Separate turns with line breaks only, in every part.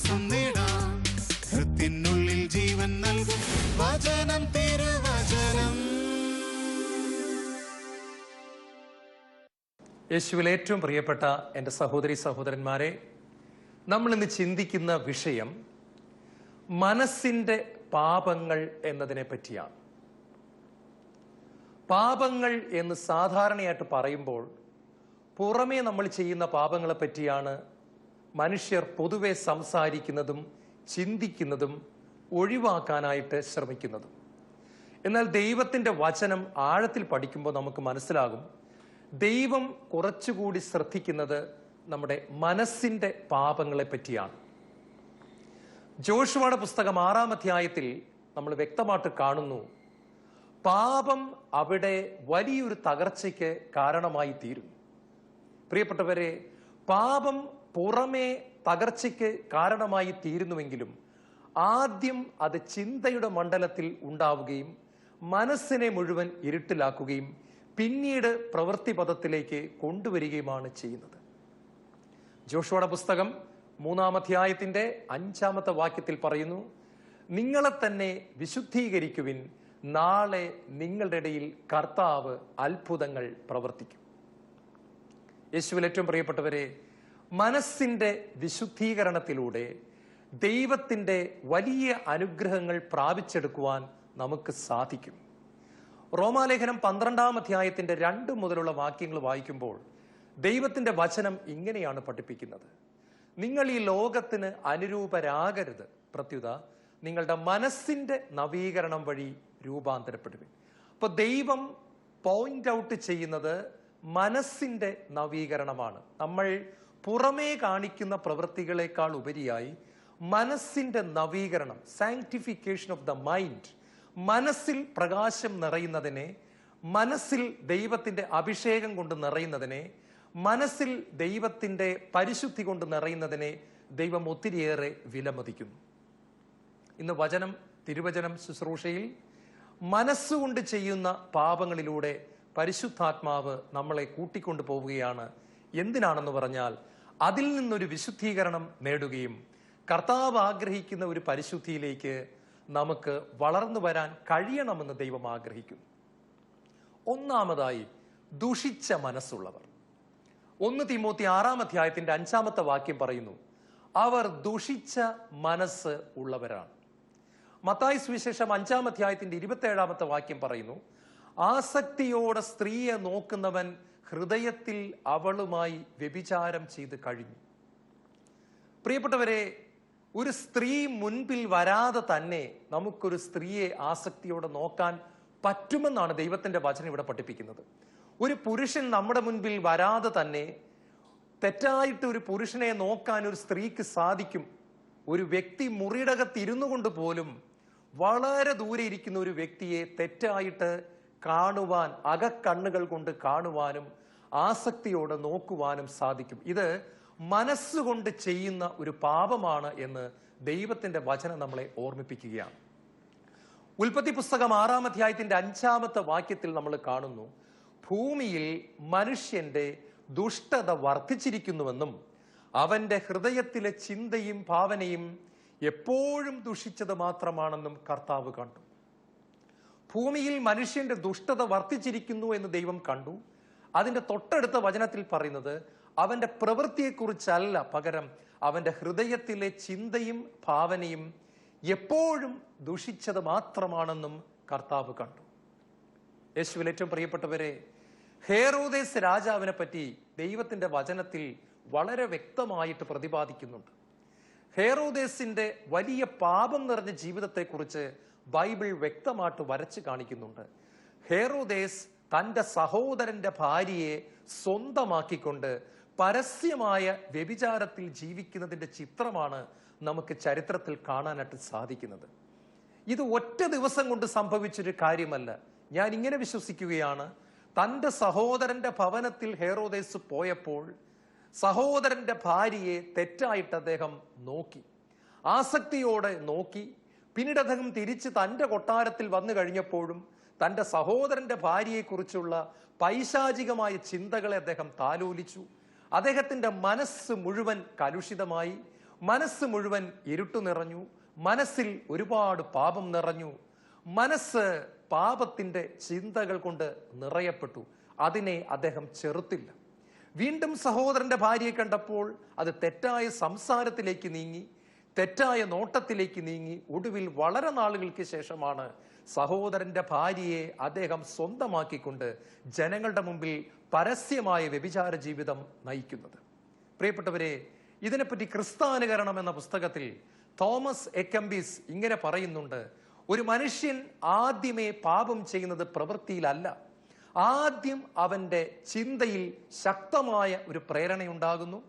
ശ്വാസം നേടാം ഹൃത്തിനുള്ളിൽ ജീവൻ നൽകും. വചനം തിരുവചനം
യേശുവിൽ ഏറ്റവും പ്രിയപ്പെട്ട എന്റെ സഹോദരി സഹോദരന്മാരെ നമ്മൾ ഇന്ന് ചിന്തിക്കുന്ന വിഷയം മനസ്സിന്റെ പാപങ്ങൾ എന്നതിനെ പറ്റിയാണ്. പാപങ്ങൾ എന്ന് സാധാരണയായിട്ട് പറയുമ്പോൾ പുറമേ നമ്മൾ ചെയ്യുന്ന പാപങ്ങളെ പറ്റിയാണ് മനുഷ്യർ പൊതുവെ സംസാരിക്കുന്നതും ചിന്തിക്കുന്നതും ഒഴിവാക്കാനായിട്ട് ശ്രമിക്കുന്നതും. എന്നാൽ ദൈവത്തിന്റെ വചനം ആഴത്തിൽ പഠിക്കുമ്പോൾ നമുക്ക് മനസ്സിലാകും ദൈവം കുറച്ചുകൂടി ശ്രദ്ധിക്കുന്നത് നമ്മുടെ മനസ്സിന്റെ പാപങ്ങളെ പറ്റിയാണ്. ജോഷുവയുടെ പുസ്തകം ആറാം അധ്യായത്തിൽ നമ്മൾ വ്യക്തമായിട്ട് കാണുന്നു പാപം അവിടെ വലിയൊരു തകർച്ചയ്ക്ക് കാരണമായി തീരും പ്രിയപ്പെട്ടവരെ പാപം പുറമേ തകർച്ചയ്ക്ക് കാരണമായി തീരുന്നുവെങ്കിലും ആദ്യം അത് ചിന്തയുടെ മണ്ഡലത്തിൽ ഉണ്ടാവുകയും മനസ്സിനെ മുഴുവൻ ഇരുട്ടിലാക്കുകയും പിന്നീട് പ്രവൃത്തി പദത്തിലേക്ക് കൊണ്ടുവരികയുമാണ് ചെയ്യുന്നത്. ജോഷുവയുടെ പുസ്തകം മൂന്നാമധ്യായത്തിന്റെ അഞ്ചാമത്തെ വാക്യത്തിൽ പറയുന്നു നിങ്ങളെ തന്നെ വിശുദ്ധീകരിക്കുവിൻ നാളെ നിങ്ങളുടെ ഇടയിൽ കർത്താവ് അത്ഭുതങ്ങൾ പ്രവർത്തിക്കും. യേശുവിൽ ഏറ്റവും പ്രിയപ്പെട്ടവരെ മനസ്സിന്റെ വിശുദ്ധീകരണത്തിലൂടെ ദൈവത്തിന്റെ വലിയ അനുഗ്രഹങ്ങൾ പ്രാപിച്ചെടുക്കുവാൻ നമുക്ക് സാധിക്കും. റോമാലേഖനം പന്ത്രണ്ടാം അധ്യായത്തിന്റെ രണ്ട് മുതലുള്ള വാക്യങ്ങൾ വായിക്കുമ്പോൾ ദൈവത്തിന്റെ വചനം ഇങ്ങനെയാണ് പഠിപ്പിക്കുന്നത്. നിങ്ങൾ ഈ ലോകത്തിന് അനുരൂപരാകരുത്. പ്രത്യുത നിങ്ങളുടെ മനസ്സിന്റെ നവീകരണം വഴി രൂപാന്തരപ്പെടുവിൻ. അപ്പൊ ദൈവം പോയിന്റ് ഔട്ട് ചെയ്യുന്നത് മനസ്സിന്റെ നവീകരണമാണ്. നമ്മൾ പുറമേ കാണിക്കുന്ന പ്രവൃത്തികളെക്കാൾ ഉപരിയായി മനസ്സിന്റെ നവീകരണം സാങ്ക്ടിഫിക്കേഷൻ ഓഫ് ദ മൈൻഡ് മനസ്സിൽ പ്രകാശം നിറയുന്നതിനെ മനസ്സിൽ ദൈവത്തിന്റെ അഭിഷേകം കൊണ്ട് നിറയുന്നതിനെ മനസ്സിൽ ദൈവത്തിന്റെ പരിശുദ്ധി കൊണ്ട് നിറയുന്നതിനെ ദൈവം ഒത്തിരിയേറെ വിലമതിക്കുന്നു. ഇന്ന് വചനം തിരുവചനം ശുശ്രൂഷയിൽ മനസ്സുകൊണ്ട് ചെയ്യുന്ന പാപങ്ങളിലൂടെ പരിശുദ്ധാത്മാവ് നമ്മളെ കൂട്ടിക്കൊണ്ടു പോവുകയാണ് എന്തിനാണെന്ന് പറഞ്ഞാൽ അതിൽ നിന്നൊരു വിശുദ്ധീകരണം നേടുകയും കർത്താവ് ആഗ്രഹിക്കുന്ന ഒരു പരിശുദ്ധിയിലേക്ക് നമുക്ക് വളർന്നു വരാൻ കഴിയണമെന്ന് ദൈവം ആഗ്രഹിക്കുന്നു. ഒന്നാമതായി ദുഷിച്ച മനസ്സുള്ളവർ. ഒന്ന് തിമോത്തി ആറാം അധ്യായത്തിന്റെ അഞ്ചാമത്തെ വാക്യം പറയുന്നു അവർ ദുഷിച്ച മനസ്സ് ഉള്ളവരാണ്. മത്തായി സുവിശേഷം അഞ്ചാം അധ്യായത്തിന്റെ ഇരുപത്തി ഏഴാമത്തെ വാക്യം പറയുന്നു ആസക്തിയോടെ സ്ത്രീയെ നോക്കുന്നവൻ ഹൃദയത്തിൽ അവളുമായി വ്യഭിചാരം ചെയ്ത് കഴിഞ്ഞു. പ്രിയപ്പെട്ടവരെ ഒരു സ്ത്രീ മുൻപിൽ വരാതെ തന്നെ നമുക്കൊരു സ്ത്രീയെ ആസക്തിയോടെ നോക്കാൻ പറ്റുമെന്നാണ് ദൈവത്തിന്റെ വചനം ഇവിടെ പഠിപ്പിക്കുന്നത്. ഒരു പുരുഷൻ നമ്മുടെ മുൻപിൽ വരാതെ തന്നെ തെറ്റായിട്ട് ഒരു പുരുഷനെ നോക്കാൻ ഒരു സ്ത്രീക്ക് സാധിക്കും. ഒരു വ്യക്തി മുറിയടകത്തിരുന്നു കൊണ്ട് പോലും വളരെ ദൂരെ ഇരിക്കുന്ന ഒരു വ്യക്തിയെ തെറ്റായിട്ട് കാണുവാൻ അകക്കണ്ണുകൾ കൊണ്ട് കാണുവാനും ആസക്തിയോടെ നോക്കുവാനും സാധിക്കും. ഇത് മനസ്സുകൊണ്ട് ചെയ്യുന്ന ഒരു പാപമാണ് എന്ന് ദൈവത്തിന്റെ വചനം നമ്മളെ ഓർമ്മിപ്പിക്കുകയാണ്. ഉൽപ്പത്തി പുസ്തകം ആറാം അധ്യായത്തിന്റെ അഞ്ചാമത്തെ വാക്യത്തിൽ നമ്മൾ കാണുന്നു ഭൂമിയിൽ മനുഷ്യന്റെ ദുഷ്ടത വർദ്ധിച്ചിരിക്കുന്നുവെന്നും അവന്റെ ഹൃദയത്തിലെ ചിന്തയും ഭാവനയും എപ്പോഴും ദുഷിച്ചത് മാത്രമാണെന്നും കർത്താവ് കണ്ടു. ഭൂമിയിൽ മനുഷ്യന്റെ ദുഷ്ടത വർദ്ധിച്ചിരിക്കുന്നു എന്ന് ദൈവം കണ്ടു. അതിന്റെ തൊട്ടടുത്ത വചനത്തിൽ പറയുന്നത് അവന്റെ പ്രവൃത്തിയെക്കുറിച്ചല്ല പകരം അവന്റെ ഹൃദയത്തിലെ ചിന്തയും ഭാവനയും എപ്പോഴും ദുഷിച്ചത് മാത്രമാണെന്നും കർത്താവ് കണ്ടു. യേശുവിൽ ഏറ്റവും പ്രിയപ്പെട്ടവരെ ഹേറോദേസ് രാജാവിനെ പറ്റി ദൈവത്തിന്റെ വചനത്തിൽ വളരെ വ്യക്തമായിട്ട് പ്രതിപാദിക്കുന്നുണ്ട്. ഹേറോദേസിന്റെ വലിയ പാപം നിറഞ്ഞ ജീവിതത്തെക്കുറിച്ച് ബൈബിൾ വ്യക്തമായിട്ട് വരച്ച് കാണിക്കുന്നുണ്ട്. ഹേറോദേസ് തന്റെ സഹോദരന്റെ ഭാര്യയെ സ്വന്തമാക്കിക്കൊണ്ട് പരസ്യമായ വ്യഭിചാരത്തിൽ ജീവിക്കുന്നതിന്റെ ചിത്രമാണ് നമുക്ക് ചരിത്രത്തിൽ കാണാനായിട്ട് സാധിക്കുന്നത്. ഇത് ഒറ്റ ദിവസം കൊണ്ട് സംഭവിച്ചൊരു കാര്യമല്ല. ഞാൻ ഇങ്ങനെ വിശ്വസിക്കുകയാണ്. തന്റെ സഹോദരന്റെ ഭവനത്തിൽ ഹേറോദേസ് പോയപ്പോൾ സഹോദരന്റെ ഭാര്യയെ തെറ്റായിട്ട് അദ്ദേഹം നോക്കി. ആസക്തിയോടെ നോക്കി. പിന്നീട് അദ്ദേഹം തിരിച്ച് തന്റെ കൊട്ടാരത്തിൽ വന്നു കഴിഞ്ഞപ്പോഴും തന്റെ സഹോദരന്റെ ഭാര്യയെക്കുറിച്ചുള്ള പൈശാചികമായ ചിന്തകളെ അദ്ദേഹം താലോലിച്ചു. അദ്ദേഹത്തിന്റെ മനസ്സ് മുഴുവൻ കലുഷിതമായി മനസ്സ് മുഴുവൻ ഇരുട്ടു നിറഞ്ഞു മനസ്സിൽ ഒരുപാട് പാപം നിറഞ്ഞു. മനസ്സ് പാപത്തിന്റെ ചിന്തകൾ കൊണ്ട് നിറയപ്പെട്ടു. അതിനെ അദ്ദേഹം ചെറുത്തില്ല. വീണ്ടും സഹോദരന്റെ ഭാര്യയെ കണ്ടപ്പോൾ അത് തെറ്റായ സംസാരത്തിലേക്ക് നീങ്ങി തെറ്റായ നോട്ടത്തിലേക്ക് നീങ്ങി. ഒടുവിൽ വളരെ നാളുകൾക്ക് ശേഷമാണ് സഹോദരന്റെ ഭാര്യയെ അദ്ദേഹം സ്വന്തമാക്കിക്കൊണ്ട് ജനങ്ങളുടെ മുമ്പിൽ പരസ്യമായ വ്യഭിചാര ജീവിതം നയിക്കുന്നത്. പ്രിയപ്പെട്ടവരെ ഇതിനെപ്പറ്റി ക്രിസ്താനുകരണം എന്ന പുസ്തകത്തിൽ തോമസ് എക്കംബീസ് ഇങ്ങനെ പറയുന്നുണ്ട് ഒരു മനുഷ്യൻ ആദ്യമേ പാപം ചെയ്യുന്നത് പ്രവൃത്തിയിലല്ല. ആദ്യം അവന്റെ ചിന്തയിൽ ശക്തമായ ഒരു പ്രേരണയുണ്ടാകുന്നു.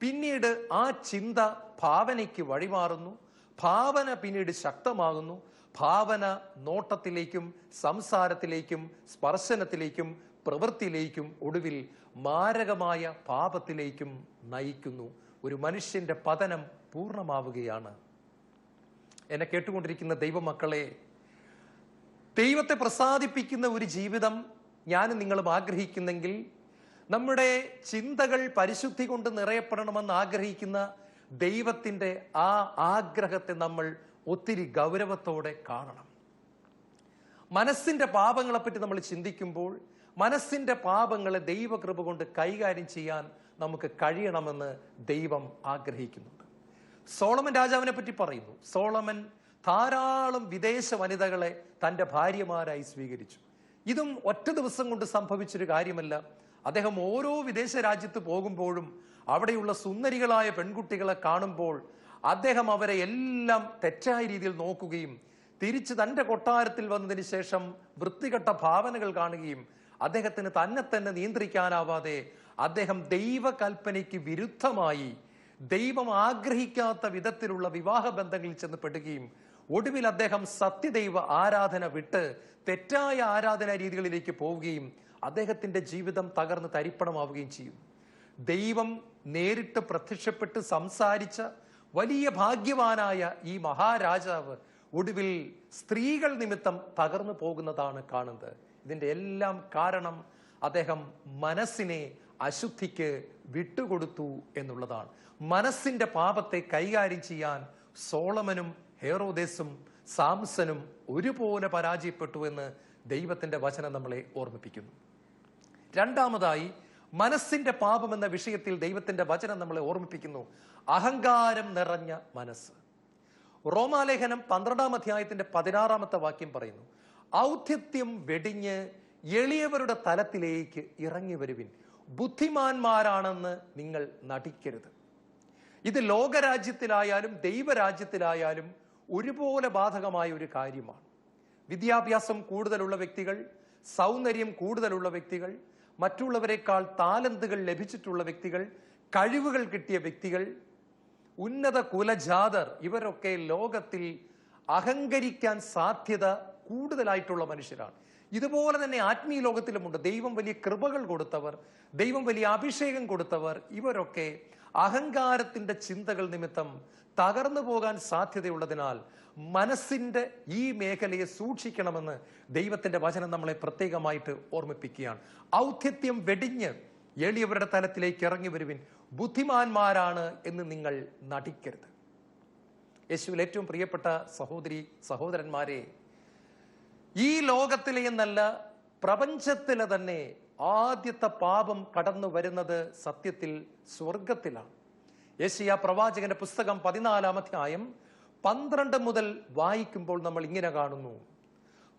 പിന്നീട് ആ ചിന്ത ഭാവനയ്ക്ക് വഴിമാറുന്നു. ഭാവന പിന്നീട് ശക്തമാകുന്നു. ഭാവന നോട്ടത്തിലേക്കും സംസാരത്തിലേക്കും സ്പർശനത്തിലേക്കും പ്രവൃത്തിയിലേക്കും ഒടുവിൽ മാരകമായ പാപത്തിലേക്കും നയിക്കുന്നു. ഒരു മനുഷ്യന്റെ പതനം പൂർണമാവുകയാണ്. എന്നെ കേട്ടുകൊണ്ടിരിക്കുന്ന ദൈവമക്കളെ ദൈവത്തെ പ്രസാദിപ്പിക്കുന്ന ഒരു ജീവിതം ഞാനും നിങ്ങളും ആഗ്രഹിക്കുന്നെങ്കിൽ നമ്മുടെ ചിന്തകൾ പരിശുദ്ധി കൊണ്ട് നിറയപ്പെടണമെന്ന് ആഗ്രഹിക്കുന്ന ദൈവത്തിന്റെ ആ ആഗ്രഹത്തെ നമ്മൾ ഒത്തിരി ഗൗരവത്തോടെ കാണണം. മനസ്സിന്റെ പാപങ്ങളെപ്പറ്റി നമ്മൾ ചിന്തിക്കുമ്പോൾ മനസ്സിന്റെ പാപങ്ങളെ ദൈവകൃപ കൊണ്ട് കൈകാര്യം ചെയ്യാൻ നമുക്ക് കഴിയണമെന്ന് ദൈവം ആഗ്രഹിക്കുന്നുണ്ട്. സോളമൻ രാജാവിനെ പറ്റി പറയുന്നു. സോളമൻ ധാരാളം വിദേശ വനിതകളെ തന്റെ ഭാര്യമാരായി സ്വീകരിച്ചു. ഇതും ഒറ്റ ദിവസം കൊണ്ട് സംഭവിച്ചൊരു കാര്യമല്ല. അദ്ദേഹം ഓരോ വിദേശ രാജ്യത്ത് പോകുമ്പോഴും അവിടെയുള്ള സുന്ദരികളായ പെൺകുട്ടികളെ കാണുമ്പോൾ അദ്ദേഹം അവരെ എല്ലാം തെറ്റായ രീതിയിൽ നോക്കുകയും തിരിച്ച് തന്റെ കൊട്ടാരത്തിൽ വന്നതിന് ശേഷം വൃത്തികെട്ട ഭാവനകൾ കാണുകയും അദ്ദേഹത്തിന് തന്നെ തന്നെ നിയന്ത്രിക്കാനാവാതെ അദ്ദേഹം ദൈവകൽപ്പനയ്ക്ക് വിരുദ്ധമായി ദൈവം ആഗ്രഹിക്കാത്ത വിധത്തിലുള്ള വിവാഹ ബന്ധങ്ങളിൽ ചെന്ന് പെടുകയും ഒടുവിൽ അദ്ദേഹം സത്യദൈവ ആരാധന വിട്ട് തെറ്റായ ആരാധനാ രീതികളിലേക്ക് പോവുകയും അദ്ദേഹത്തിന്റെ ജീവിതം തകർന്ന് തരിപ്പണമാവുകയും ചെയ്യും. ദൈവം നേരിട്ട് പ്രത്യക്ഷപ്പെട്ട് സംസാരിച്ച വലിയ ഭാഗ്യവാനായ ഈ മഹാരാജാവ് ഒടുവിൽ സ്ത്രീകൾ നിമിത്തം തകർന്നു പോകുന്നതാണ് കാണുന്നത്. ഇതിന്റെ എല്ലാം കാരണം അദ്ദേഹം മനസ്സിനെ അശുദ്ധിക്ക് വിട്ടുകൊടുത്തു എന്നുള്ളതാണ്. മനസ്സിന്റെ പാപത്തെ കൈകാര്യം ചെയ്യാൻ സോളമനും ഹേറോദേസും സാംസനും ഒരുപോലെ പരാജയപ്പെട്ടു എന്ന് ദൈവത്തിന്റെ വചനം നമ്മളെ ഓർമ്മിപ്പിക്കുന്നു. രണ്ടാമതായി മനസ്സിന്റെ പാപം എന്ന വിഷയത്തിൽ ദൈവത്തിന്റെ വചനം നമ്മളെ ഓർമ്മിപ്പിക്കുന്നു. അഹങ്കാരം നിറഞ്ഞ മനസ്സ്. റോമാലേഖനം പന്ത്രണ്ടാം അധ്യായത്തിന്റെ പതിനാറാമത്തെ വാക്യം പറയുന്നു. ഔദ്ധ്യത്യം വെടിഞ്ഞ് എളിയവരുടെ തലത്തിലേക്ക് ഇറങ്ങി വരുവിൻ. ബുദ്ധിമാന്മാരാണെന്ന് നിങ്ങൾ നടിക്കരുത്. ഇത് ലോകരാജ്യത്തിലായാലും ദൈവരാജ്യത്തിലായാലും ഒരുപോലെ ബാധകമായ ഒരു കാര്യമാണ്. വിദ്യാഭ്യാസം കൂടുതലുള്ള വ്യക്തികൾ സൗന്ദര്യം കൂടുതലുള്ള വ്യക്തികൾ മറ്റുള്ളവരെക്കാൾ താലന്തുകൾ ലഭിച്ചിട്ടുള്ള വ്യക്തികൾ കഴിവുകൾ കിട്ടിയ വ്യക്തികൾ ഉന്നത കുലജാതർ ഇവരൊക്കെ ലോകത്തിൽ അഹങ്കരിക്കാൻ സാധ്യത കൂടുതലായിട്ടുള്ള മനുഷ്യരാണ്. ഇതുപോലെ തന്നെ ആത്മീയ ലോകത്തിലുമുണ്ട്. ദൈവം വലിയ കൃപകൾ കൊടുത്തവർ ദൈവം വലിയ അഭിഷേകം കൊടുത്തവർ ഇവരൊക്കെ അഹങ്കാരത്തിന്റെ ചിന്തകൾ നിമിത്തം തകർന്നു പോകാൻ സാധ്യതയുള്ളതിനാൽ മനസ്സിന്റെ ഈ മേഖലയെ സൂക്ഷിക്കണമെന്ന് ദൈവത്തിന്റെ വചനം നമ്മളെ പ്രത്യേകമായിട്ട് ഓർമ്മിപ്പിക്കുകയാണ്. ഔദ്ധ്യത്യം വെടിഞ്ഞ് എളിയവരുടെ തലത്തിലേക്ക് ഇറങ്ങി വരുവിൻ. ബുദ്ധിമാന്മാരാണ് എന്ന് നിങ്ങൾ നടിക്കരുത്. യേശുവിൽ ഏറ്റവും പ്രിയപ്പെട്ട സഹോദരി സഹോദരന്മാരെ ഈ ലോകത്തിലെ എന്നല്ല പ്രപഞ്ചത്തിലെ തന്നെ ആദ്യത്തെ പാപം കടന്നു വരുന്നത് സത്യത്തിൽ സ്വർഗത്തിലാണ് യേശിയ പ്രവാചകന്റെ പുസ്തകം പതിനാലാം അധ്യായം പന്ത്രണ്ട് മുതൽ വായിക്കുമ്പോൾ നമ്മൾ ഇങ്ങനെ കാണുന്നു.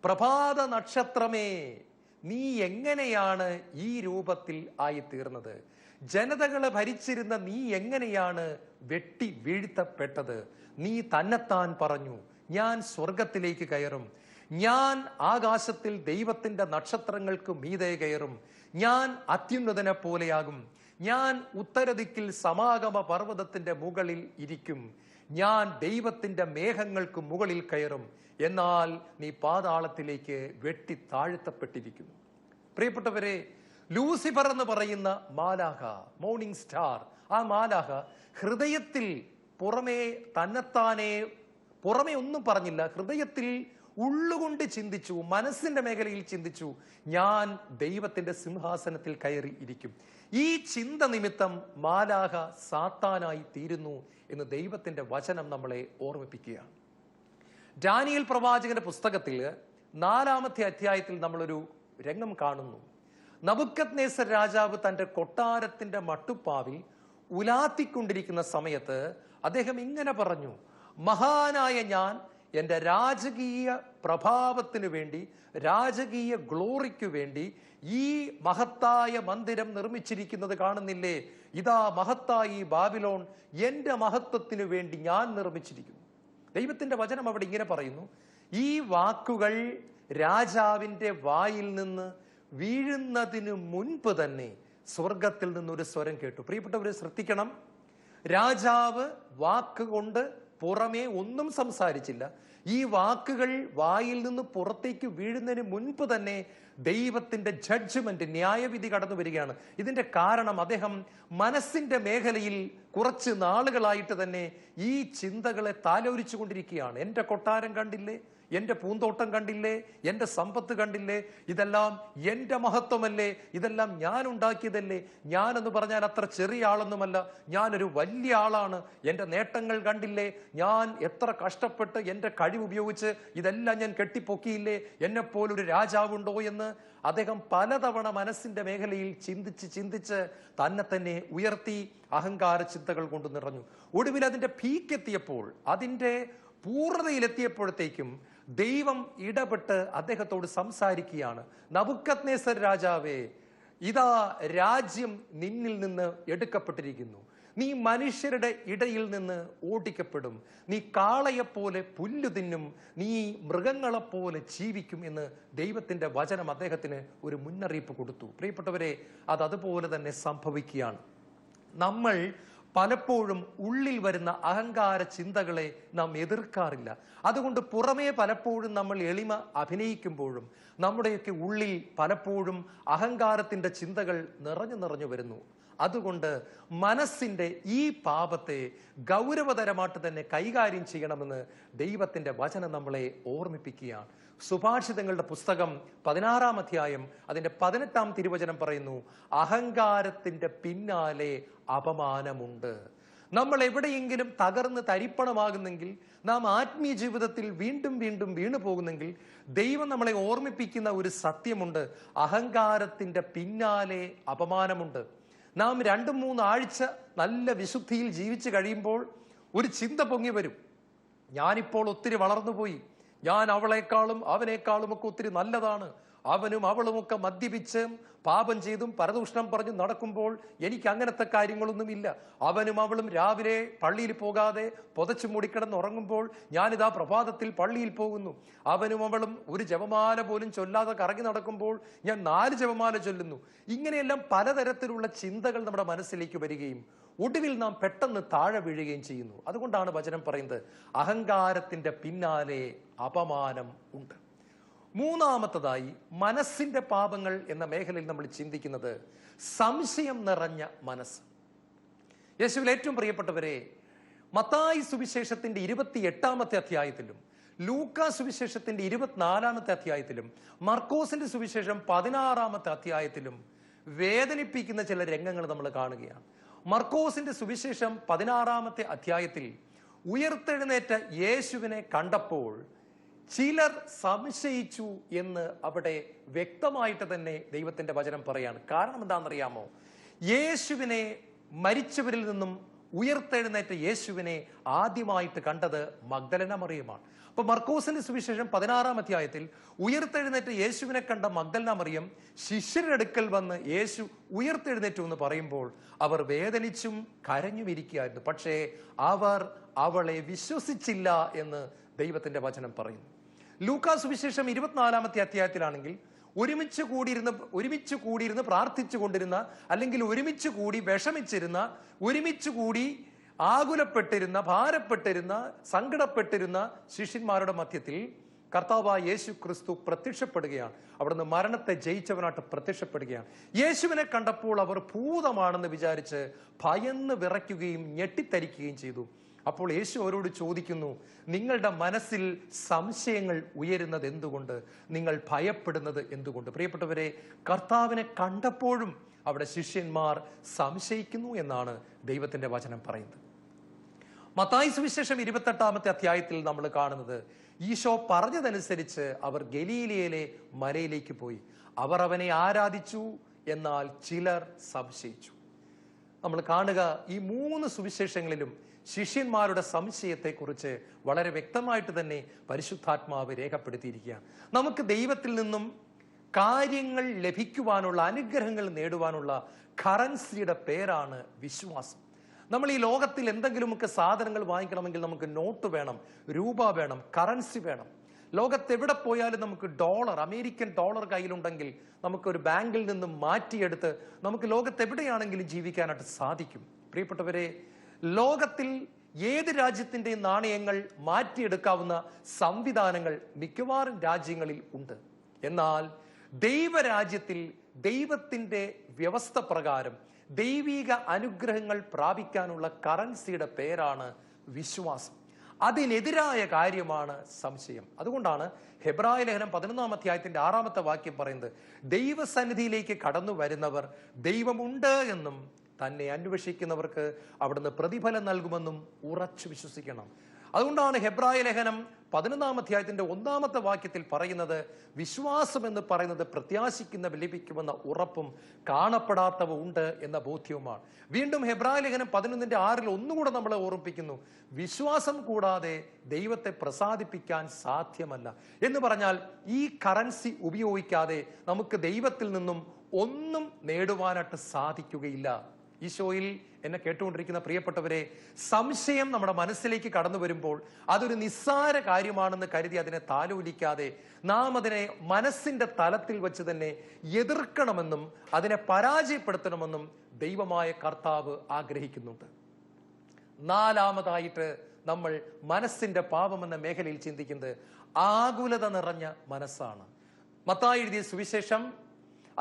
പ്രഭാത നക്ഷത്രമേ നീ എങ്ങനെയാണ് ഈ രൂപത്തിൽ ആയിത്തീർന്നത്? ജനതകളെ ഭരിച്ചിരുന്ന നീ എങ്ങനെയാണ് വെട്ടി വീഴ്ത്തപ്പെട്ടത്? നീ തന്നെത്താൻ പറഞ്ഞു ഞാൻ സ്വർഗത്തിലേക്ക് കയറും. ഞാൻ ആകാശത്തിൽ ദൈവത്തിന്റെ നക്ഷത്രങ്ങൾക്ക് മീതെ കയറും. ഞാൻ അത്യുന്നതനെ പോലെയാകും. ഞാൻ ഉത്തരദിക്കിൽ സമാഗമ പർവതത്തിന്റെ മുകളിൽ ഇരിക്കും. ഞാൻ ദൈവത്തിന്റെ മേഘങ്ങൾക്ക് മുകളിൽ കയറും. എന്നാൽ നീ പാതാളത്തിലേക്ക് വെട്ടി താഴ്ത്തപ്പെട്ടിരിക്കുന്നു. പ്രിയപ്പെട്ടവരെ ലൂസിഫർ എന്ന് പറയുന്ന മാലാഹ മോർണിംഗ് സ്റ്റാർ ആ മാലാഹ ഹൃദയത്തിൽ പുറമേ തന്നെത്താനെ പുറമേ ഒന്നും പറഞ്ഞില്ല. ഹൃദയത്തിൽ ഉള്ളുകൊണ്ട് ചിന്തിച്ചു മനസ്സിന്റെ മേഖലയിൽ ചിന്തിച്ചു ഞാൻ ദൈവത്തിന്റെ സിംഹാസനത്തിൽ കയറി ഇരിക്കും. ഈ ചിന്ത നിമിത്തം മാലാഹ സാത്താനായി തീരുന്നു എന്ന് ദൈവത്തിന്റെ വചനം നമ്മളെ ഓർമ്മിപ്പിക്കുകയാണ്. ഡാനിയൽ പ്രവാചകന്റെ പുസ്തകത്തിൽ നാലാമത്തെ അധ്യായത്തിൽ നമ്മളൊരു രംഗം കാണുന്നു. നബുക്കത് നേസർ രാജാവ് തന്റെ കൊട്ടാരത്തിന്റെ മട്ടുപ്പാവിൽ ഉലാത്തിക്കൊണ്ടിരിക്കുന്ന സമയത്ത് അദ്ദേഹം ഇങ്ങനെ പറഞ്ഞു മഹാനായ ഞാൻ എന്റെ രാജകീയ പ്രഭാവത്തിനു വേണ്ടി രാജകീയ ഗ്ലോറിക്കു വേണ്ടി ഈ മഹത്തായ മന്ദിരം നിർമ്മിച്ചിരിക്കുന്നത് കാണുന്നില്ലേ? ഇതാ മഹത്തായി ബാബിലോൺ എന്റെ മഹത്വത്തിനു വേണ്ടി ഞാൻ നിർമ്മിച്ചിരിക്കുന്നു. ദൈവത്തിന്റെ വചനം അവിടെ ഇങ്ങനെ പറയുന്നു ഈ വാക്കുകൾ രാജാവിന്റെ വായിൽ നിന്ന് വീഴുന്നതിന് മുൻപ് തന്നെ സ്വർഗത്തിൽ നിന്നൊരു സ്വരം കേട്ടു. പ്രിയപ്പെട്ടവരെ ശ്രദ്ധിക്കണം. രാജാവ് വാക്കുകൊണ്ട് പുറമേ ഒന്നും സംസാരിച്ചില്ല. ഈ വാക്കുകൾ വായിൽ നിന്ന് പുറത്തേക്ക് വീഴുന്നതിന് മുൻപ് തന്നെ ദൈവത്തിന്റെ ജഡ്ജ്മെന്റ് ന്യായവിധി കടന്നു വരികയാണ്. ഇതിന്റെ കാരണം അദ്ദേഹം മനസ്സിന്റെ മേഖലയിൽ കുറച്ച് നാളുകളായിട്ട് തന്നെ ഈ ചിന്തകളെ താലോലിച്ചു കൊണ്ടിരിക്കുകയാണ് എന്റെ കൊട്ടാരം കണ്ടില്ലേ? എന്റെ പൂന്തോട്ടം കണ്ടില്ലേ? എന്റെ സമ്പത്ത് കണ്ടില്ലേ? ഇതെല്ലാം എന്റെ മഹത്വമല്ലേ? ഇതെല്ലാം ഞാൻ ഉണ്ടാക്കിയതല്ലേ? ഞാനെന്ന് പറഞ്ഞാൽ അത്ര ചെറിയ ആളൊന്നുമല്ല. ഞാനൊരു വലിയ ആളാണ്. എന്റെ നേട്ടങ്ങൾ കണ്ടില്ലേ? ഞാൻ എത്ര കഷ്ടപ്പെട്ട് എന്റെ കഴിവ് ഉപയോഗിച്ച് ഇതെല്ലാം ഞാൻ കെട്ടിപ്പൊക്കിയില്ലേ? എന്നെപ്പോലൊരു രാജാവുണ്ടോ എന്ന്? അദ്ദേഹം പലതവണ മനസ്സിന്റെ മേഖലയിൽ ചിന്തിച്ച് ചിന്തിച്ച് തന്നെ തന്നെ ഉയർത്തി അഹങ്കാര ചിന്തകൾ കൊണ്ട് നിറഞ്ഞു. ഒടുവിൽ അതിന്റെ പീക്കെത്തിയപ്പോൾ അതിന്റെ പൂർണതയിലെത്തിയപ്പോഴത്തേക്കും ദൈവം ഇടപെട്ട് അദ്ദേഹത്തോട് സംസാരിക്കുകയാണ്. നബുക്കത്നേസർ രാജാവേ ഇതാ രാജ്യം നിന്നിൽ നിന്ന് എടുക്കപ്പെട്ടിരിക്കുന്നു. നീ മനുഷ്യരുടെ ഇടയിൽ നിന്ന് ഓടിക്കപ്പെടും. നീ കാളയെപ്പോലെ പുല്ലു തിന്നും. നീ മൃഗങ്ങളെപ്പോലെ ജീവിക്കും എന്ന് ദൈവത്തിന്റെ വചനം അദ്ദേഹത്തിന് ഒരു മുന്നറിയിപ്പ് കൊടുത്തു. പ്രിയപ്പെട്ടവരെ അത് അതുപോലെ തന്നെ സംഭവിക്കുകയാണ്. നമ്മൾ പലപ്പോഴും ഉള്ളിൽ വരുന്ന അഹങ്കാര ചിന്തകളെ നാം എതിർക്കാറില്ല. അതുകൊണ്ട് പുറമേ പലപ്പോഴും നമ്മൾ എളിമ അഭിനയിക്കുമ്പോഴും നമ്മുടെയൊക്കെ ഉള്ളിൽ പലപ്പോഴും അഹങ്കാരത്തിന്റെ ചിന്തകൾ നിറഞ്ഞു നിറഞ്ഞു വരുന്നു. അതുകൊണ്ട് മനസ്സിന്റെ ഈ പാപത്തെ ഗൗരവതരമായിട്ട് തന്നെ കൈകാര്യം ചെയ്യണമെന്ന് ദൈവത്തിന്റെ വചനം നമ്മളെ ഓർമ്മിപ്പിക്കുകയാണ്. സുഭാഷിതങ്ങളുടെ പുസ്തകം പതിനാറാം അധ്യായം അതിന്റെ പതിനെട്ടാം തിരുവചനം പറയുന്നു അഹങ്കാരത്തിന്റെ പിന്നാലെ അപമാനമുണ്ട്. നമ്മൾ എവിടെയെങ്കിലും തകർന്ന് തരിപ്പണമാകുന്നെങ്കിൽ നാം ആത്മീയ ജീവിതത്തിൽ വീണ്ടും വീണ്ടും വീണു പോകുന്നെങ്കിൽ ദൈവം നമ്മളെ ഓർമ്മിപ്പിക്കുന്ന ഒരു സത്യമുണ്ട് അഹങ്കാരത്തിന്റെ പിന്നാലെ അപമാനമുണ്ട്. നാം രണ്ടും മൂന്ന് ആഴ്ച നല്ല വിശുദ്ധിയിൽ ജീവിച്ചു കഴിയുമ്പോൾ ഒരു ചിന്ത പൊങ്ങി വരും. ഞാനിപ്പോൾ ഒത്തിരി വളർന്നുപോയി. ഞാൻ അവളെക്കാളും അവനേക്കാളും ഒക്കെ ഒത്തിരി നല്ലതാണ്. അവനും അവളുമൊക്കെ മദ്യപിച്ച് പാപം ചെയ്തും പരദൂഷണം പറഞ്ഞു നടക്കുമ്പോൾ എനിക്ക് അങ്ങനത്തെ കാര്യങ്ങളൊന്നുമില്ല അവനും അവളും രാവിലെ പള്ളിയിൽ പോകാതെ പുതച്ചു മൂടിക്കിടന്ന് ഉറങ്ങുമ്പോൾ ഞാനിതാ പ്രഭാതത്തിൽ പള്ളിയിൽ പോകുന്നു. അവനും അവളും ഒരു ജപമാല പോലും ചൊല്ലാതെ കറങ്ങി നടക്കുമ്പോൾ ഞാൻ നാല് ജപമാല ചൊല്ലുന്നു. ഇങ്ങനെയെല്ലാം പലതരത്തിലുള്ള ചിന്തകൾ നമ്മുടെ മനസ്സിലേക്ക് വരികയും ഒടുവിൽ നാം പെട്ടെന്ന് താഴെ വീഴുകയും ചെയ്യുന്നു. അതുകൊണ്ടാണ് വചനം പറയുന്നത് അഹങ്കാരത്തിന്റെ പിന്നാലെ അപമാനം ഉണ്ട്. മൂന്നാമത്തതായി മനസ്സിന്റെ പാപങ്ങൾ എന്ന മേഖലയിൽ നമ്മൾ ചിന്തിക്കുന്നത് സംശയം നിറഞ്ഞ മനസ്സ്. യേശുവിൽ ഏറ്റവും പ്രിയപ്പെട്ടവരെ മത്തായി സുവിശേഷത്തിന്റെ ഇരുപത്തി എട്ടാമത്തെ അധ്യായത്തിലും ലൂക്ക സുവിശേഷത്തിന്റെ ഇരുപത്തിനാലാമത്തെ അധ്യായത്തിലും മർക്കോസിന്റെ സുവിശേഷം പതിനാറാമത്തെ അധ്യായത്തിലും വേദനിപ്പിക്കുന്ന ചില രംഗങ്ങൾ നമ്മൾ കാണുകയാണ്. മർക്കോസിന്റെ സുവിശേഷം പതിനാറാമത്തെ അധ്യായത്തിൽ ഉയർത്തെഴുന്നേറ്റ യേശുവിനെ കണ്ടപ്പോൾ ചിലർ സംശയിച്ചു എന്ന് അവിടെ വ്യക്തമായിട്ട് തന്നെ ദൈവത്തിന്റെ വചനം പറയാണ്. കാരണം എന്താണെന്നറിയാമോ? യേശുവിനെ മരിച്ചവരിൽ നിന്നും ഉയർത്തെഴുന്നേറ്റ യേശുവിനെ ആദ്യമായിട്ട് കണ്ടത് മഗ്ദലന മറിയമാണ്. അപ്പൊ മർക്കോസിന്റെ സുവിശേഷം പതിനാറാം അധ്യായത്തിൽ ഉയർത്തെഴുന്നേറ്റ യേശുവിനെ കണ്ട മഗ്ദലന മറിയം ശിഷ്യരടുക്കൽ വന്ന് യേശു ഉയർത്തെഴുന്നേറ്റു എന്ന് പറയുമ്പോൾ അവർ വേദനിച്ചും കരഞ്ഞും ഇരിക്കുകയായിരുന്നു. പക്ഷേ അവർ അവളെ വിശ്വസിച്ചില്ല എന്ന് ദൈവത്തിന്റെ വചനം പറയുന്നു. ലൂക്കാ വിശേഷം ഇരുപത്തിനാലാമത്തെ അധ്യായത്തിലാണെങ്കിൽ ഒരുമിച്ച് കൂടിയിരുന്ന് ഒരുമിച്ച് കൂടിയിരുന്ന് പ്രാർത്ഥിച്ചു കൊണ്ടിരുന്ന അല്ലെങ്കിൽ ഒരുമിച്ച് കൂടി വിഷമിച്ചിരുന്ന ഒരുമിച്ച് കൂടി ആകുലപ്പെട്ടിരുന്ന ഭാരപ്പെട്ടിരുന്ന സങ്കടപ്പെട്ടിരുന്ന ശിഷ്യന്മാരുടെ മധ്യത്തിൽ കർത്താവ് യേശു ക്രിസ്തു പ്രത്യക്ഷപ്പെടുകയാണ്. അവിടുന്ന് മരണത്തെ ജയിച്ചവനായിട്ട് പ്രത്യക്ഷപ്പെടുകയാണ്. യേശുവിനെ കണ്ടപ്പോൾ അവർ ഭൂതമാണെന്ന് വിചാരിച്ച് ഭയന്ന് വിറയ്ക്കുകയും ഞെട്ടിത്തരിക്കുകയും ചെയ്തു. അപ്പോൾ യേശു അവരോട് ചോദിക്കുന്നു നിങ്ങളുടെ മനസ്സിൽ സംശയങ്ങൾ ഉയരുന്നത് എന്തുകൊണ്ട്? നിങ്ങൾ ഭയപ്പെടുന്നത് എന്തുകൊണ്ട്? പ്രിയപ്പെട്ടവരെ കർത്താവിനെ കണ്ടപ്പോഴും അവിടെ ശിഷ്യന്മാർ സംശയിക്കുന്നു എന്നാണ് ദൈവത്തിന്റെ വചനം പറയുന്നത്. മത്തായി സുവിശേഷം ഇരുപത്തെട്ടാമത്തെ അധ്യായത്തിൽ നമ്മൾ കാണുന്നത് ഈശോ പറഞ്ഞതനുസരിച്ച് അവർ ഗലീലയിലെ മലയിലേക്ക് പോയി. അവർ അവനെ ആരാധിച്ചു എന്നാൽ ചിലർ സംശയിച്ചു. നമ്മൾ കാണുക ഈ മൂന്ന് സുവിശേഷങ്ങളിലും ശിഷ്യന്മാരുടെ സംശയത്തെക്കുറിച്ച് വളരെ വ്യക്തമായിട്ട് തന്നെ പരിശുദ്ധാത്മാവ് രേഖപ്പെടുത്തിയിരിക്കുകയാണ്. നമുക്ക് ദൈവത്തിൽ നിന്നും കാര്യങ്ങൾ ലഭിക്കുവാനുള്ള അനുഗ്രഹങ്ങൾ നേടുവാനുള്ള കറൻസിയുടെ പേരാണ് വിശ്വാസം. നമ്മൾ ഈ ലോകത്തിൽ എന്തെങ്കിലുമൊക്കെ സാധനങ്ങൾ വാങ്ങിക്കണമെങ്കിൽ നമുക്ക് നോട്ട് വേണം രൂപ വേണം കറൻസി വേണം. ലോകത്ത് എവിടെ പോയാലും നമുക്ക് ഡോളർ അമേരിക്കൻ ഡോളർ കയ്യിലുണ്ടെങ്കിൽ നമുക്ക് ഒരു ബാങ്കിൽ നിന്നും മാറ്റിയെടുത്ത് നമുക്ക് ലോകത്ത് എവിടെയാണെങ്കിലും ജീവിക്കാനായിട്ട് സാധിക്കും. പ്രിയപ്പെട്ടവരെ ലോകത്തിൽ ഏത് രാജ്യത്തിന്റെയും നാണയങ്ങൾ മാറ്റിയെടുക്കാവുന്ന സംവിധാനങ്ങൾ മിക്കവാറും രാജ്യങ്ങളിൽ ഉണ്ട്. എന്നാൽ ദൈവരാജ്യത്തിൽ ദൈവത്തിന്റെ വ്യവസ്ഥ പ്രകാരം ദൈവീക അനുഗ്രഹങ്ങൾ പ്രാപിക്കാനുള്ള കറൻസിയുടെ പേരാണ് വിശ്വാസം. അതിനെതിരായ കാര്യമാണ് സംശയം. അതുകൊണ്ടാണ് ഹെബ്രായ ലേഖനം പതിനൊന്നാം അധ്യായത്തിന്റെ ആറാമത്തെ വാക്യം പറയുന്നത് ദൈവസന്നിധിയിലേക്ക് കടന്നു വരുന്നവർ ദൈവമുണ്ട് എന്നും തന്നെ അന്വേഷിക്കുന്നവർക്ക് അവിടുന്ന് പ്രതിഫലം നൽകുമെന്നും ഉറച്ചു വിശ്വസിക്കണം. അതുകൊണ്ടാണ് ഹെബ്രായ ലേഖനം പതിനൊന്നാം അധ്യായത്തിന്റെ ഒന്നാമത്തെ വാക്യത്തിൽ പറയുന്നത് വിശ്വാസം എന്ന് പറയുന്നത് പ്രത്യാശിക്കുന്ന ലഭിക്കുമെന്ന ഉറപ്പും കാണപ്പെടാത്തവ ഉണ്ട് എന്ന ബോധ്യവുമാണ്. വീണ്ടും ഹെബ്രായ ലേഖനം പതിനൊന്നിന്റെ ആറിൽ ഒന്നുകൂടെ നമ്മളെ ഓർമ്മിപ്പിക്കുന്നു. വിശ്വാസം കൂടാതെ ദൈവത്തെ പ്രസാദിപ്പിക്കാൻ സാധ്യമല്ല. എന്ന് പറഞ്ഞാൽ ഈ കറൻസി ഉപയോഗിക്കാതെ നമുക്ക് ദൈവത്തിൽ നിന്നും ഒന്നും നേടുവാനായിട്ട് സാധിക്കുകയില്ല. ഈശോയിൽ എന്നെ കേട്ടുകൊണ്ടിരിക്കുന്ന പ്രിയപ്പെട്ടവരെ സംശയം നമ്മുടെ മനസ്സിലേക്ക് കടന്നു വരുമ്പോൾ അതൊരു നിസ്സാര കാര്യമാണെന്ന് കരുതി അതിനെ താലോലിക്കാതെ നാം അതിനെ മനസ്സിന്റെ തലത്തിൽ വെച്ച് തന്നെ എതിർക്കണമെന്നും അതിനെ പരാജയപ്പെടുത്തണമെന്നും ദൈവമായ കർത്താവ് ആഗ്രഹിക്കുന്നുണ്ട്. നാലാമതായിട്ട് നമ്മൾ മനസ്സിന്റെ പാപം എന്ന മേഖലയിൽ ചിന്തിക്കുന്നത് ആകുലത നിറഞ്ഞ മനസ്സാണ്. മത്തായി എഴുതിയ സുവിശേഷം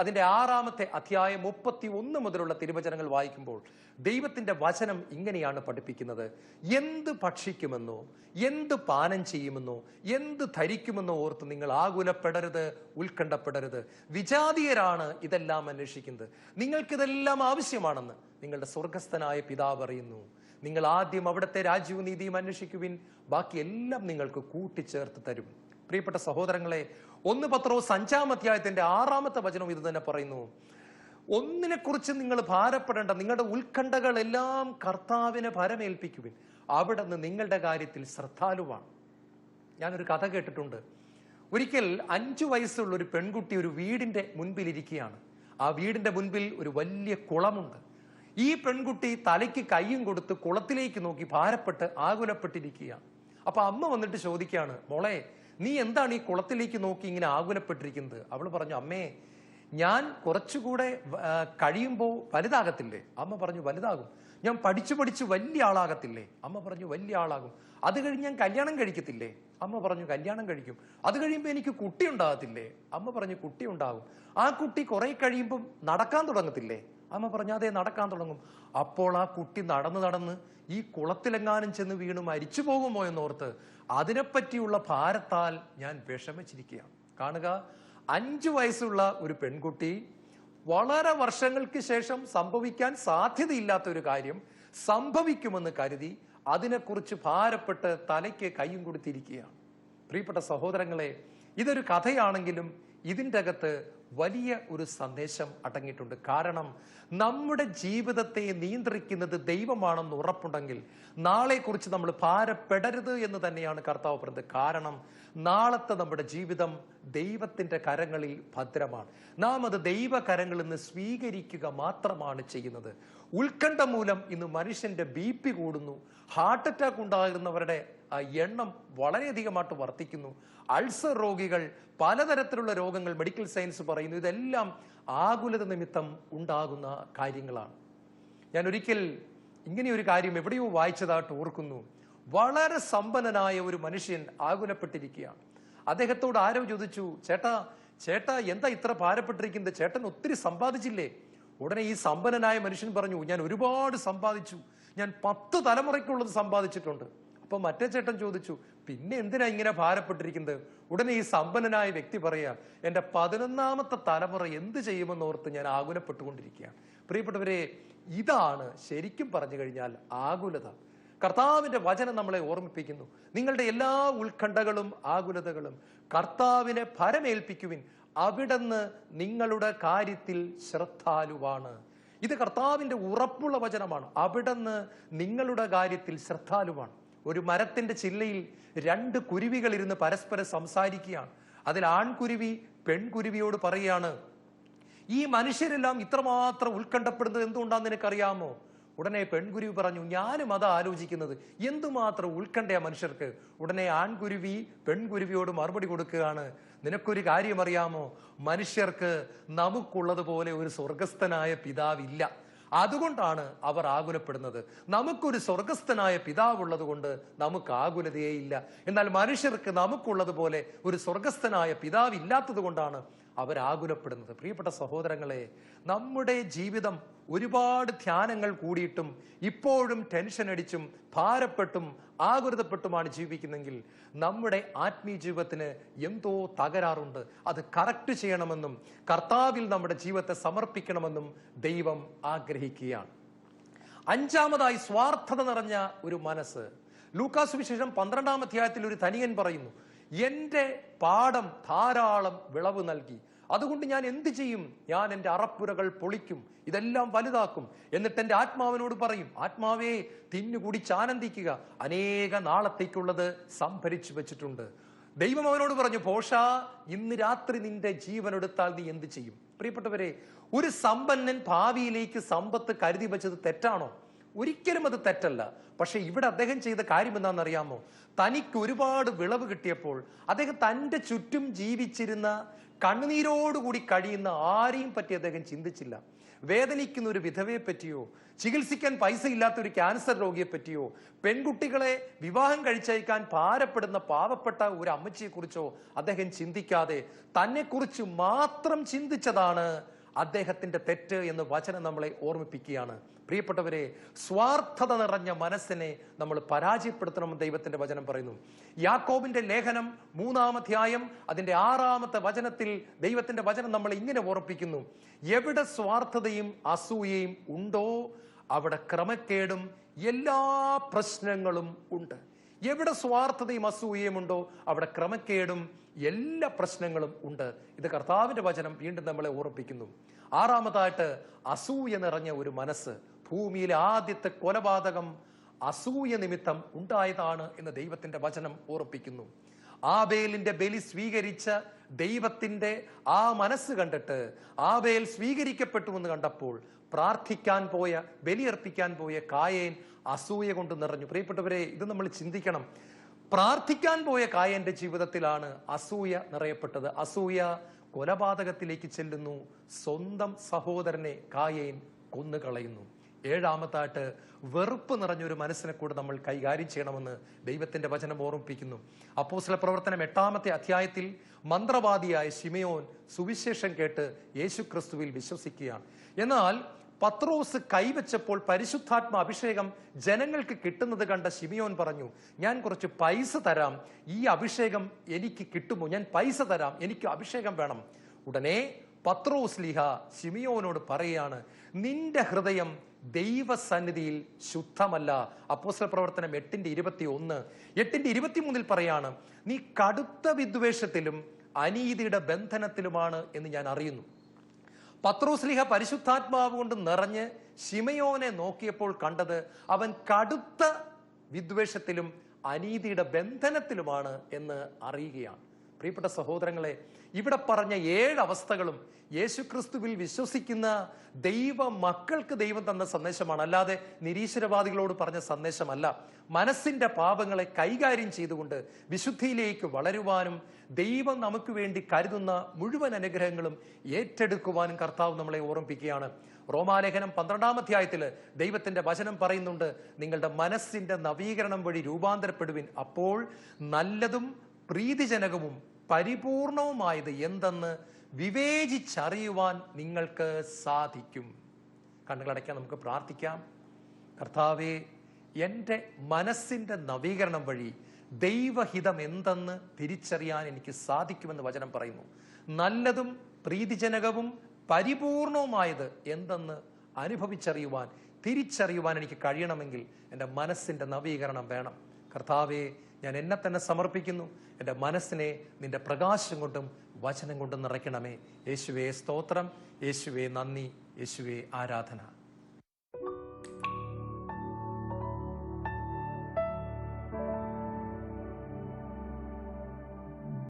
അതിന്റെ ആറാമത്തെ അധ്യായം മുപ്പത്തി ഒന്ന് മുതലുള്ള തിരുവചനങ്ങൾ വായിക്കുമ്പോൾ ദൈവത്തിന്റെ വചനം ഇങ്ങനെയാണ് പഠിപ്പിക്കുന്നത്. എന്ത് ഭക്ഷിക്കുമെന്നോ എന്ത് പാനം ചെയ്യുമെന്നോ എന്ത് ധരിക്കുമെന്നോ ഓർത്ത് നിങ്ങൾ ആകുലപ്പെടരുത് ഉത്കണ്ഠപ്പെടരുത്. വിജാതീയരാണ് ഇതെല്ലാം അന്വേഷിക്കുന്നത്. നിങ്ങൾക്കിതെല്ലാം ആവശ്യമാണെന്ന് നിങ്ങളുടെ സ്വർഗസ്ഥനായ പിതാവ് അറിയുന്നു. നിങ്ങൾ ആദ്യം അവിടുത്തെ രാജ്യവും നീതിയും അന്വേഷിക്കുവിൻ. ബാക്കി എല്ലാം നിങ്ങൾക്ക് കൂട്ടിച്ചേർത്ത് തരും. പ്രിയപ്പെട്ട സഹോദരങ്ങളെ ഒന്ന് പത്രോസ് അഞ്ചാം അധ്യായത്തിന്റെ ആറാമത്തെ വചനം ഇത് തന്നെ പറയുന്നു. ഒന്നിനെ കുറിച്ച് നിങ്ങൾ ഭാരപ്പെടേണ്ട നിങ്ങളുടെ ഉത്കണ്ഠകളെല്ലാം കർത്താവിനെ ഭരമേൽപ്പിക്കുവിൻ. അവിടെ നിന്ന് നിങ്ങളുടെ കാര്യത്തിൽ ശ്രദ്ധാലുവാണ്. ഞാനൊരു കഥ കേട്ടിട്ടുണ്ട്. ഒരിക്കൽ അഞ്ചു വയസ്സുള്ള ഒരു പെൺകുട്ടി ഒരു വീടിന്റെ മുൻപിൽ ഇരിക്കുകയാണ് ആ വീടിന്റെ മുൻപിൽ ഒരു വലിയ കുളമുണ്ട്. ഈ പെൺകുട്ടി തലയ്ക്ക് കൈയും കൊടുത്ത് കുളത്തിലേക്ക് നോക്കി ഭാരപ്പെട്ട് ആകുലപ്പെട്ടിരിക്കുകയാണ്. അപ്പൊ അമ്മ വന്നിട്ട് ചോദിക്കുകയാണ് മോളെ നീ എന്താണ് ഈ കുളത്തിലേക്ക് നോക്കി ഇങ്ങനെ ആകുലപ്പെട്ടിരിക്കുന്നത്? അവൾ പറഞ്ഞു അമ്മേ ഞാൻ കുറച്ചുകൂടെ കഴിയുമ്പോൾ വലുതാകത്തില്ലേ? അമ്മ പറഞ്ഞു വലുതാകും. ഞാൻ പഠിച്ചു പഠിച്ച് വലിയ ആളാകത്തില്ലേ? അമ്മ പറഞ്ഞു വലിയ ആളാകും. അത് കഴിഞ്ഞ് ഞാൻ കല്യാണം കഴിക്കത്തില്ലേ? അമ്മ പറഞ്ഞു കല്യാണം കഴിക്കും. അത് കഴിയുമ്പോൾ എനിക്ക് കുട്ടി ഉണ്ടാകത്തില്ലേ? അമ്മ പറഞ്ഞു കുട്ടി ഉണ്ടാകും. ആ കുട്ടി കുറെ കഴിയുമ്പം നടക്കാൻ തുടങ്ങത്തില്ലേ? അമ്മ പറഞ്ഞു അതെ നടക്കാൻ തുടങ്ങും. അപ്പോൾ ആ കുട്ടി നടന്ന് നടന്ന് ഈ കുളത്തിലെങ്ങാനും ചെന്ന് വീണ് മരിച്ചു പോകുമോ എന്നോർത്ത് അതിനെപ്പറ്റിയുള്ള ഭാരത്താൽ ഞാൻ വിഷമിച്ചിരിക്കുകയാണ്. കാണുക അഞ്ചു വയസ്സുള്ള ഒരു പെൺകുട്ടി വളരെ വർഷങ്ങൾക്ക് ശേഷം സംഭവിക്കാൻ സാധ്യതയില്ലാത്ത ഒരു കാര്യം സംഭവിക്കുമെന്ന് കരുതി അതിനെക്കുറിച്ച് ഭാരപ്പെട്ട് തലയ്ക്ക് കൈയും കൊടുത്തിരിക്കുകയാണ്. പ്രിയപ്പെട്ട സഹോദരങ്ങളെ ഇതൊരു കഥയാണെങ്കിലും ഇതിന്റെ അകത്ത് വലിയ ഒരു സന്ദേശം അടങ്ങിയിട്ടുണ്ട്. കാരണം നമ്മുടെ ജീവിതത്തെ നിയന്ത്രിക്കുന്നത് ദൈവമാണെന്ന് ഉറപ്പുണ്ടെങ്കിൽ നാളെക്കുറിച്ച് നമ്മൾ ഭാരപ്പെടരുത് എന്ന് തന്നെയാണ് കർത്താവ് പറഞ്ഞത്. കാരണം നാളത്തെ നമ്മുടെ ജീവിതം ദൈവത്തിന്റെ കരങ്ങളിൽ ഭദ്രമാണ്. നാം അത് ദൈവ കരങ്ങളിൽ നിന്ന് സ്വീകരിക്കുക മാത്രമാണ് ചെയ്യുന്നത്. ഉത്കണ്ഠ മൂലം ഇന്ന് മനുഷ്യന്റെ ബി കൂടുന്നു. ഹാർട്ട് അറ്റാക്ക് ഉണ്ടാകുന്നവരുടെ എണ്ണം വളരെയധികമായിട്ട് വർദ്ധിക്കുന്നു. അൾസർ രോഗികൾ പലതരത്തിലുള്ള രോഗങ്ങൾ മെഡിക്കൽ സയൻസ് പറയുന്നു ഇതെല്ലാം ആകുലത നിമിത്തം ഉണ്ടാകുന്ന കാര്യങ്ങളാണ്. ഞാൻ ഒരിക്കൽ ഇങ്ങനെ ഒരു കാര്യം എവിടെയോ വായിച്ചതായിട്ട് ഓർക്കുന്നു. വളരെ സമ്പന്നനായ ഒരു മനുഷ്യൻ ആകുലപ്പെട്ടിരിക്കുകയാണ്. അദ്ദേഹത്തോട് ആരോ ചോദിച്ചു ചേട്ടാ ചേട്ടാ എന്താ ഇത്ര ഭാരപ്പെട്ടിരിക്കുന്നത്? ചേട്ടൻ ഒത്തിരി സമ്പാദിച്ചില്ലേ? ഉടനെ ഈ സമ്പന്നനായ മനുഷ്യൻ പറഞ്ഞു ഞാൻ ഒരുപാട് സമ്പാദിച്ചു. ഞാൻ പത്ത് തലമുറയ്ക്കുള്ളത് സമ്പാദിച്ചിട്ടുണ്ട്. അപ്പൊ മറ്റേ ചേട്ടൻ ചോദിച്ചു പിന്നെ എന്തിനാ ഇങ്ങനെ ഭാരപ്പെട്ടിരിക്കുന്നത്? ഉടനെ ഈ സമ്പന്നനായ വ്യക്തി പറയാ എന്റെ പതിനൊന്നാമത്തെ തലമുറ എന്ത് ചെയ്യുമെന്ന് ഓർത്ത് ഞാൻ ആകുലപ്പെട്ടുകൊണ്ടിരിക്കുകയാണ്. പ്രിയപ്പെട്ടവരെ ഇതാണ് ശരിക്കും പറഞ്ഞു കഴിഞ്ഞാൽ ആകുലത. കർത്താവിന്റെ വചനം നമ്മളെ ഓർമ്മിപ്പിക്കുന്നു. നിങ്ങളുടെ എല്ലാ ഉത്കണ്ഠകളും ആകുലതകളും കർത്താവിനെ ഭരമേൽപ്പിക്കുവിൻ. അവിടുന്ന് നിങ്ങളുടെ കാര്യത്തിൽ ശ്രദ്ധാലുവാണ്. ഇത് കർത്താവിന്റെ ഉറപ്പുള്ള വചനമാണ്. അവിടുന്ന് നിങ്ങളുടെ കാര്യത്തിൽ ശ്രദ്ധാലുവാണ്. ഒരു മരത്തിന്റെ ചില്ലയിൽ രണ്ട് കുരുവികൾ ഇരുന്ന് പരസ്പരം സംസാരിക്കുകയാണ്. അതിൽ ആൺകുരുവി പെൺകുരുവിയോട് പറയുകയാണ് ഈ മനുഷ്യരെല്ലാം ഇത്രമാത്രം ഉത്കണ്ഠപ്പെടുന്നത് എന്തുകൊണ്ടാന്ന് നിനക്കറിയാമോ? ഉടനെ പെൺകുരുവി പറഞ്ഞു ഞാനും അത് ആലോചിക്കുന്നത്. എന്തുമാത്രം ഉത്കണ്ഠയാ മനുഷ്യർക്ക്? ഉടനെ ആൺകുരുവി പെൺകുരുവിയോട് മറുപടി കൊടുക്കുകയാണ് നിനക്കൊരു കാര്യം അറിയാമോ മനുഷ്യർക്ക് നമുക്കുള്ളതുപോലെ ഒരു സ്വർഗസ്ഥനായ പിതാവില്ല. അതുകൊണ്ടാണ് അവർ ആകുലപ്പെടുന്നത്. നമുക്കൊരു സ്വർഗസ്ഥനായ പിതാവുള്ളത് കൊണ്ട് നമുക്ക് ആകുലതയേ ഇല്ല. എന്നാൽ മനുഷ്യർക്ക് നമുക്കുള്ളതുപോലെ ഒരു സ്വർഗസ്ഥനായ പിതാവ് ഇല്ലാത്തത് കൊണ്ടാണ് അവർ ആകുലപ്പെടുന്നത് പ്രിയപ്പെട്ട സഹോദരങ്ങളെ നമ്മുടെ ജീവിതം ഒരുപാട് ധ്യാനങ്ങൾ കൂടിയിട്ടും ഇപ്പോഴും ടെൻഷൻ അടിച്ചും ഭാരപ്പെട്ടും ആകുലതപ്പെട്ടുമാണ് ജീവിക്കുന്നെങ്കിൽ നമ്മുടെ ആത്മീയ ജീവിതത്തിന് എന്തോ തകരാറുണ്ട്. അത് കറക്റ്റ് ചെയ്യണമെന്നും കർത്താവിൽ നമ്മുടെ ജീവിതത്തെ സമർപ്പിക്കണമെന്നും ദൈവം ആഗ്രഹിക്കുകയാണ്. അഞ്ചാമതായി സ്വാർത്ഥത നിറഞ്ഞ ഒരു മനസ്സ്. ലൂക്കാസ് വിശേഷം പന്ത്രണ്ടാം അധ്യായത്തിൽ ഒരു തനിയൻ പറയുന്നു എന്റെ പാടം ധാരാളം വിളവ് നൽകി. അതുകൊണ്ട് ഞാൻ എന്ത് ചെയ്യും? ഞാൻ എന്റെ അറപ്പുരകൾ പൊളിക്കും. ഇതെല്ലാം വലുതാക്കും. എന്നിട്ട് എന്റെ ആത്മാവിനോട് പറയും ആത്മാവേ തിന്നു കുടിച്ച് ആനന്ദിക്കുക. അനേക നാളത്തേക്കുള്ളത് സംഭരിച്ചു വെച്ചിട്ടുണ്ട്. ദൈവം അവനോട് പറഞ്ഞു പോഷ ഇന്ന് രാത്രി നിന്റെ ജീവൻ എടുത്താൽ നീ എന്ത് ചെയ്യും? പ്രിയപ്പെട്ടവരെ ഒരു സമ്പന്നൻ ഭാവിയിലേക്ക് സമ്പത്ത് കരുതി വെച്ചത് തെറ്റാണോ? ഒരിക്കലും അത് തെറ്റല്ല. പക്ഷെ ഇവിടെ അദ്ദേഹം ചെയ്ത കാര്യം എന്താണെന്നറിയാമോ? തനിക്ക് ഒരുപാട് വിളവ് കിട്ടിയപ്പോൾ അദ്ദേഹം തന്റെ ചുറ്റും ജീവിച്ചിരുന്ന കണ്ണുനീരോടുകൂടി കഴിയുന്ന ആരെയും പറ്റി അദ്ദേഹം ചിന്തിച്ചില്ല. വേദനിക്കുന്ന ഒരു വിധവയെ പറ്റിയോ ചികിത്സിക്കാൻ പൈസ ഇല്ലാത്ത ഒരു ക്യാൻസർ രോഗിയെ പറ്റിയോ പെൺകുട്ടികളെ വിവാഹം കഴിച്ചയക്കാൻ ഭാരപ്പെടുന്ന പാവപ്പെട്ട ഒരു അമ്മച്ചിയെ കുറിച്ചോ അദ്ദേഹം ചിന്തിക്കാതെ തന്നെ മാത്രം ചിന്തിച്ചതാണ് അദ്ദേഹത്തിന്റെ തെറ്റ് എന്ന് വചനം നമ്മളെ ഓർമ്മിപ്പിക്കുകയാണ്. പ്രിയപ്പെട്ടവരെ സ്വാർത്ഥത നിറഞ്ഞ മനസ്സിനെ നമ്മൾ പരാജയപ്പെടുത്തണമെന്ന് ദൈവത്തിന്റെ വചനം പറയുന്നു. യാക്കോബിന്റെ ലേഖനം മൂന്നാമധ്യായം അതിന്റെ ആറാമത്തെ വചനത്തിൽ ദൈവത്തിന്റെ വചനം നമ്മളെ ഇങ്ങനെ ഓർപ്പിക്കുന്നു എവിടെ സ്വാർത്ഥതയും അസൂയയും ഉണ്ടോ അവിടെ ക്രമക്കേടും എല്ലാ പ്രശ്നങ്ങളും ഉണ്ട്. എവിടെ സ്വാർത്ഥതയും അസൂയയും ഉണ്ടോ അവിടെ ക്രമക്കേടും എല്ലാ പ്രശ്നങ്ങളും ഉണ്ട്. ഇത് കർത്താവിന്റെ വചനം വീണ്ടും നമ്മളെ ഓർപ്പിക്കുന്നു ആറാമതായിട്ട് അസൂയ നിറഞ്ഞ ഒരു മനസ്സ്. ഭൂമിയിലെ ആദ്യത്തെ കൊലപാതകം അസൂയ നിമിത്തം ഉണ്ടായതാണ് എന്ന് ദൈവത്തിന്റെ വചനം ഓർപ്പിക്കുന്നു ആബേലിന്റെ ബലി സ്വീകരിച്ച ദൈവത്തിന്റെ ആ മനസ്സ് കണ്ടിട്ട് ആബേൽ സ്വീകരിക്കപ്പെട്ടു എന്ന് കണ്ടപ്പോൾ പ്രാർത്ഥിക്കാൻ പോയ ബലിയർപ്പിക്കാൻ പോയ കായേൻ അസൂയ കൊണ്ട് നിറഞ്ഞു. പ്രിയപ്പെട്ടവരെ ഇത് നമ്മൾ ചിന്തിക്കണം. പ്രാർത്ഥിക്കാൻ പോയ കായന്റെ ജീവിതത്തിലാണ് അസൂയ നിറയപ്പെട്ടത്. അസൂയ കൊലപാതകത്തിലേക്ക് ചെല്ലുന്നു. സ്വന്തം സഹോദരനെ കായേൻ കൊന്നുകളയുന്നു. ഏഴാമത്തായിട്ട് വെറുപ്പ് നിറഞ്ഞൊരു മനസ്സിനെ കൂടെ നമ്മൾ കൈകാര്യം ചെയ്യണമെന്ന് ദൈവത്തിന്റെ വചനം ഓർമ്മിപ്പിക്കുന്നു. അപ്പോസ്ല പ്രവർത്തനം എട്ടാമത്തെ അധ്യായത്തിൽ മന്ത്രവാദിയായ ശിമയോൻ സുവിശേഷം കേട്ട് യേശു ക്രിസ്തുവിൽ വിശ്വസിക്കുകയാണ്. എന്നാൽ പത്രോസ് കൈവച്ചപ്പോൾ പരിശുദ്ധാത്മ അഭിഷേകം ജനങ്ങൾക്ക് കിട്ടുന്നത് കണ്ട ശിമിയോൻ പറഞ്ഞു ഞാൻ കുറച്ച് പൈസ തരാം. ഈ അഭിഷേകം എനിക്ക് കിട്ടുമോ? ഞാൻ പൈസ തരാം. എനിക്ക് അഭിഷേകം വേണം. ഉടനെ പത്രോസ് ലിഹ ശിമിയോനോട് പറയാണ് നിന്റെ ഹൃദയം ദൈവസന്നിധിയിൽ ശുദ്ധമല്ല. അപ്പോസ്തല പ്രവർത്തനം എട്ടിന്റെ ഇരുപത്തി ഒന്ന് എട്ടിന്റെ ഇരുപത്തിമൂന്നിൽ പറയാണ് നീ കടുത്ത വിദ്വേഷത്തിലും അനീതിയുടെ ബന്ധനത്തിലുമാണ് എന്ന് ഞാൻ അറിയുന്നു. പത്രോസ്ലിഹ പരിശുദ്ധാത്മാവ് കൊണ്ട് നിറഞ്ഞ് ശിമയോനെ നോക്കിയപ്പോൾ കണ്ടത് അവൻ കടുത്ത വിദ്വേഷത്തിലും അനീതിയുടെ ബന്ധനത്തിലുമാണ് എന്ന് അറിയുകയാണ്. പ്രിയപ്പെട്ട സഹോദരങ്ങളെ ഇവിടെ പറഞ്ഞ ഏഴ് അവസ്ഥകളും യേശുക്രിസ്തുവിൽ വിശ്വസിക്കുന്ന ദൈവ മക്കൾക്ക് ദൈവം തന്ന സന്ദേശമാണ്. അല്ലാതെ നിരീശ്വരവാദികളോട് പറഞ്ഞ സന്ദേശമല്ല. മനസ്സിന്റെ പാപങ്ങളെ കൈകാര്യം ചെയ്തുകൊണ്ട് വിശുദ്ധിയിലേക്ക് വളരുവാനും ദൈവം നമുക്ക് വേണ്ടി കരുതുന്ന മുഴുവൻ അനുഗ്രഹങ്ങളും ഏറ്റെടുക്കുവാനും കർത്താവ് നമ്മളെ ഓർമ്മിപ്പിക്കുകയാണ്. റോമാലേഖനം പന്ത്രണ്ടാം അധ്യായത്തിൽ ദൈവത്തിന്റെ വചനം പറയുന്നുണ്ട് നിങ്ങളുടെ മനസ്സിന്റെ നവീകരണം വഴി രൂപാന്തരപ്പെടുവിൻ. അപ്പോൾ നല്ലതും പ്രീതിജനകവും പരിപൂർണവുമായത് എന്തെന്ന് വിവേചിച്ചറിയുവാൻ നിങ്ങൾക്ക് സാധിക്കും. കണ്ണുകളടയ്ക്കാൻ നമുക്ക് പ്രാർത്ഥിക്കാം. കർത്താവെ എന്റെ മനസ്സിന്റെ നവീകരണം വഴി ദൈവഹിതം എന്തെന്ന് തിരിച്ചറിയാൻ എനിക്ക് സാധിക്കുമെന്ന് വചനം പറയുന്നു. നല്ലതും പ്രീതിജനകവും പരിപൂർണവുമായത് എന്തെന്ന് അനുഭവിച്ചറിയുവാൻ തിരിച്ചറിയുവാൻ എനിക്ക് കഴിയണമെങ്കിൽ എന്റെ മനസ്സിന്റെ നവീകരണം വേണം. കർത്താവെ ഞാൻ എന്നെ തന്നെ സമർപ്പിക്കുന്നു. എന്റെ മനസ്സിനെ നിന്റെ പ്രകാശം കൊണ്ടും വചനം കൊണ്ടും നിറയ്ക്കണമേ. യേശുവേ സ്തോത്രം. യേശുവേ നന്ദി. യേശുവേ ആരാധന.